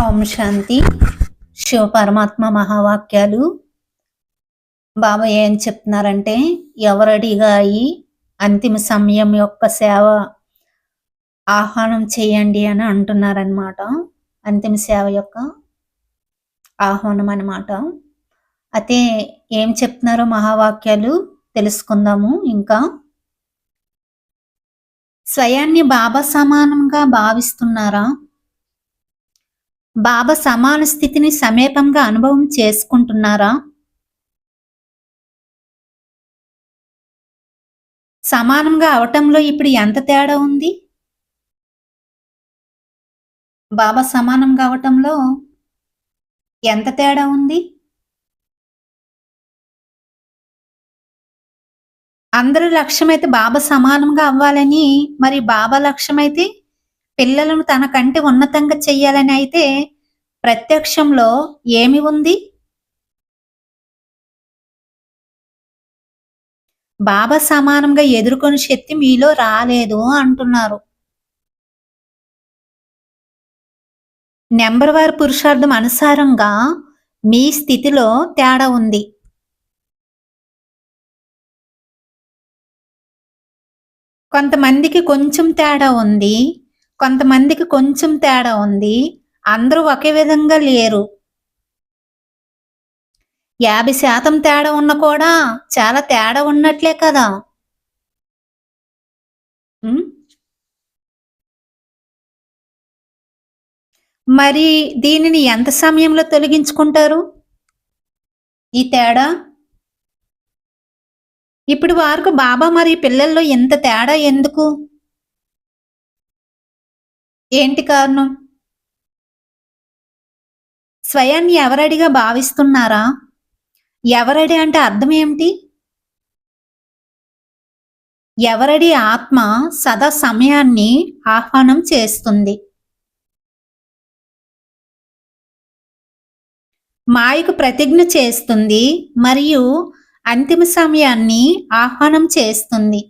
ఓం శాంతి. శివ పరమాత్మ మహావాక్యాలు. బాబా ఏం చెప్తున్నారంటే ఎవరడిగా అయి అంతిమ సమయం యొక్క సేవ ఆహ్వానం చేయండి అని అంటున్నారనమాట అంతిమ సేవ యొక్క ఆహ్వానం అనమాట అయితే ఏం చెప్తున్నారో మహావాక్యాలు తెలుసుకుందాము ఇంకా. స్వయాన్ని బాబా సమానంగా భావిస్తున్నారా? బాబా సమాన స్థితిని సమీపంగా అనుభవం చేసుకుంటున్నారా? సమానంగా అవటంలో ఇప్పుడు ఎంత తేడా ఉంది? బాబా సమానంగా అవటంలో ఎంత తేడా ఉంది? అందరి లక్ష్యమైతే బాబా సమానంగా అవ్వాలని మరి బాబా లక్ష్యమైతే పిల్లలను తనకంటే ఉన్నతంగా చెయ్యాలని అయితే ప్రత్యక్షంలో ఏమి ఉంది? బాబా సమానంగా ఎదుర్కొని శక్తి మీలో రాలేదు అంటున్నారు. నెంబర్ వారి పురుషార్థం అనుసారంగా మీ స్థితిలో తేడా ఉంది. కొంతమందికి కొంచెం తేడా ఉంది. కొంతమందికి కొంచెం తేడా ఉంది. అందరూ ఒకే విధంగా లేరు. యాభై శాతం తేడా ఉన్న కూడా చాలా తేడా ఉన్నట్లే కదా. మరి దీనిని ఎంత సమయంలో తొలగించుకుంటారు? ఈ తేడా? ఇప్పుడు వారికి బాబా మరి పిల్లల్లో ఎంత తేడా ఎందుకు? ఏంటి కారణం? స్వయాన్ని ఎవరడిగా భావిస్తున్నారా? ఎవరడి అంటే అర్థం ఏమిటి? ఎవరడి ఆత్మ సదా సమయాన్ని ఆహ్వానం చేస్తుంది. మాయకు ప్రతిజ్ఞ చేస్తుంది మరియు అంతిమ సమయాన్ని ఆహ్వానం చేస్తుంది.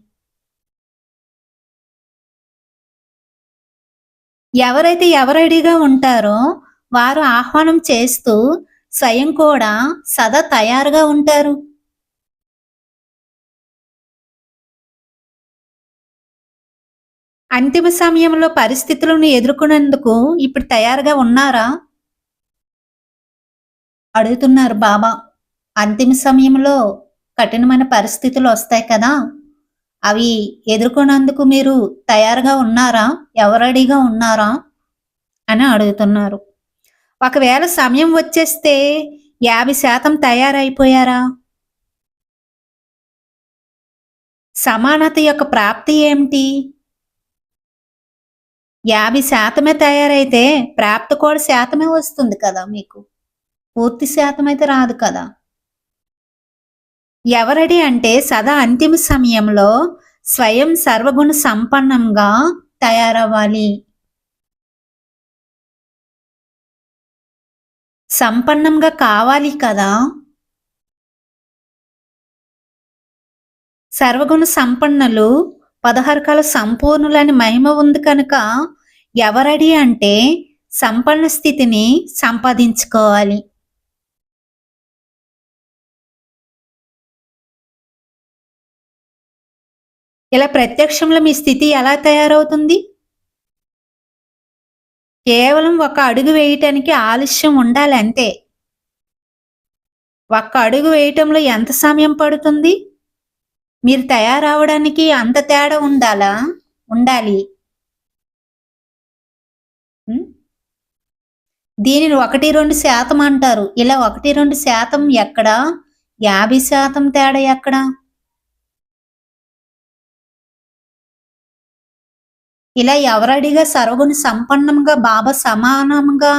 ఎవరైతే ఎవరడిగా ఉంటారో వారు ఆహ్వానం చేస్తూ స్వయం కూడా సదా తయారుగా ఉంటారు. అంతిమ సమయంలో పరిస్థితులను ఎదుర్కొనేందుకు ఇప్పుడు తయారుగా ఉన్నారా? అడుగుతున్నారు బాబా. అంతిమ సమయంలో కఠినమైన పరిస్థితులు వస్తాయి కదా. అవి ఎదుర్కొన్నందుకు మీరు తయారుగా ఉన్నారా? ఎవరడిగా ఉన్నారా? అని అడుగుతున్నారు. ఒకవేళ సమయం వచ్చేస్తే యాభై శాతం తయారైపోయారా? సమానత యొక్క ప్రాప్తి ఏమిటి? యాభై శాతమే తయారైతే ప్రాప్తి కూడా శాతమే వస్తుంది కదా మీకు? పూర్తి శాతం అయితే రాదు కదా? ఎవరడి అంటే సదా అంతిమ సమయంలో స్వయం సర్వగుణ సంపన్నంగా తయారవ్వాలి. సంపన్నంగా కావాలి కదా? సర్వగుణ సంపన్నులు పదహారకాల సంపూర్ణులని మహిమ ఉంది కనుక ఎవరడి అంటే సంపన్న స్థితిని సంపాదించుకోవాలి. ఇలా ప్రత్యక్షంలో మీ స్థితి ఎలా తయారవుతుంది? కేవలం ఒక అడుగు వేయటానికి ఆలస్యం ఉండాలి అంతే. ఒక్క అడుగు వేయటంలో ఎంత సమయం పడుతుంది? మీరు తయారవడానికి అంత తేడా ఉండాలా? ఉండాలి. దీనిని ఒకటి రెండు శాతం అంటారు. ఇలా ఒకటి రెండు శాతం ఎక్కడ? యాభై శాతం తేడా ఎక్కడా? ఇలా ఎవరడిగా సర్వగుణ సంపన్నంగా బాబా సమానంగా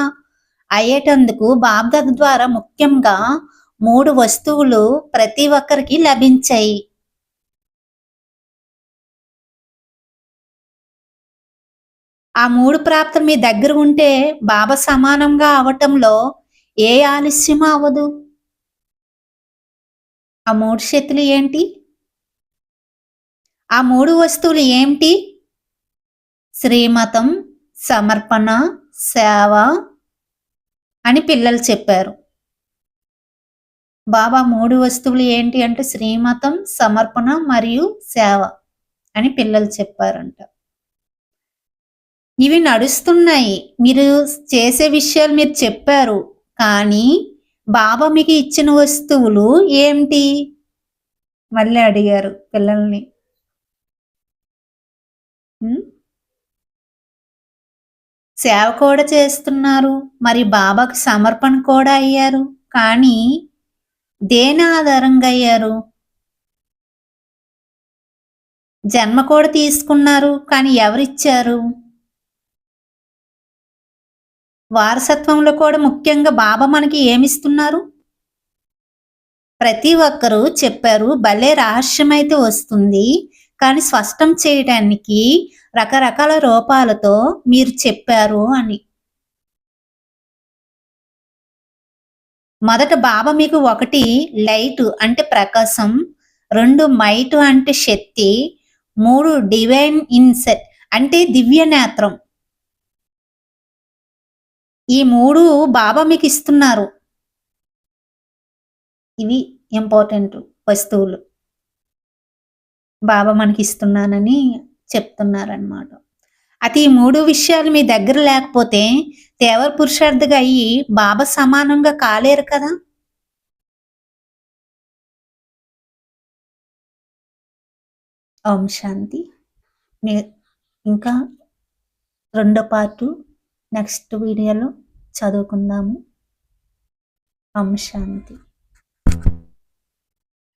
అయ్యేటందుకు బాబ్దత్ ద్వారా ముఖ్యంగా మూడు వస్తువులు ప్రతి ఒక్కరికి లభించాయి. ఆ మూడు ప్రాప్తం మీ దగ్గర ఉంటే బాబా సమానంగా అవటంలో ఏ ఆలస్యం అవ్వదు. ఆ మూడు శక్తులు ఏంటి? ఆ మూడు వస్తువులు ఏమిటి శ్రీమతం సమర్పణ సేవ అని పిల్లలు చెప్పారు. బాబా మూడు వస్తువులు ఏంటి అంటే శ్రీమతం సమర్పణ మరియు సేవ అని పిల్లలు చెప్పారంట. ఇవి నడుస్తున్నాయి. మీరు చేసే విషయాలు మీరు చెప్పారు. కానీ బాబా మీకు ఇచ్చిన వస్తువులు ఏమిటి మళ్ళీ అడిగారు పిల్లల్ని. సేవ కూడా చేస్తున్నారు. మరి బాబాకు సమర్పణ కూడా అయ్యారు. కానీ దేని ఆధారంగా అయ్యారు? జన్మ కూడా తీసుకున్నారు. కానీ ఎవరిచ్చారు? వారసత్వంలో కూడా ముఖ్యంగా బాబా మనకి ఏమిస్తున్నారు? ప్రతి ఒక్కరూ చెప్పారు భలే రహస్యం అయితే వస్తుంది. కానీ స్పష్టం చేయడానికి రకరకాల రూపాలతో మీరు చెప్పారు అని. మొదట బాబా మీకు ఒకటి లైట్ అంటే ప్రకాశం రెండు మైట్ అంటే శక్తి మూడు డివైన్ ఇన్సెట్ అంటే దివ్య నేత్రం ఈ మూడు బాబా మీకు ఇస్తున్నారు. ఇవి ఇంపార్టెంట్ వస్తువులు. బాబా మనకి ఇస్తున్నానని చెప్తున్నారనమాట అతి ఈ మూడు విషయాలు మీ దగ్గర లేకపోతే దేవర పురుషార్థిగా అయ్యి బాబా సమానంగా కాలేరు కదా? ఓం శాంతి. మీ ఇంకా రెండో పార్టు నెక్స్ట్ వీడియోలో చదువుకుందాము. ఓం శాంతి.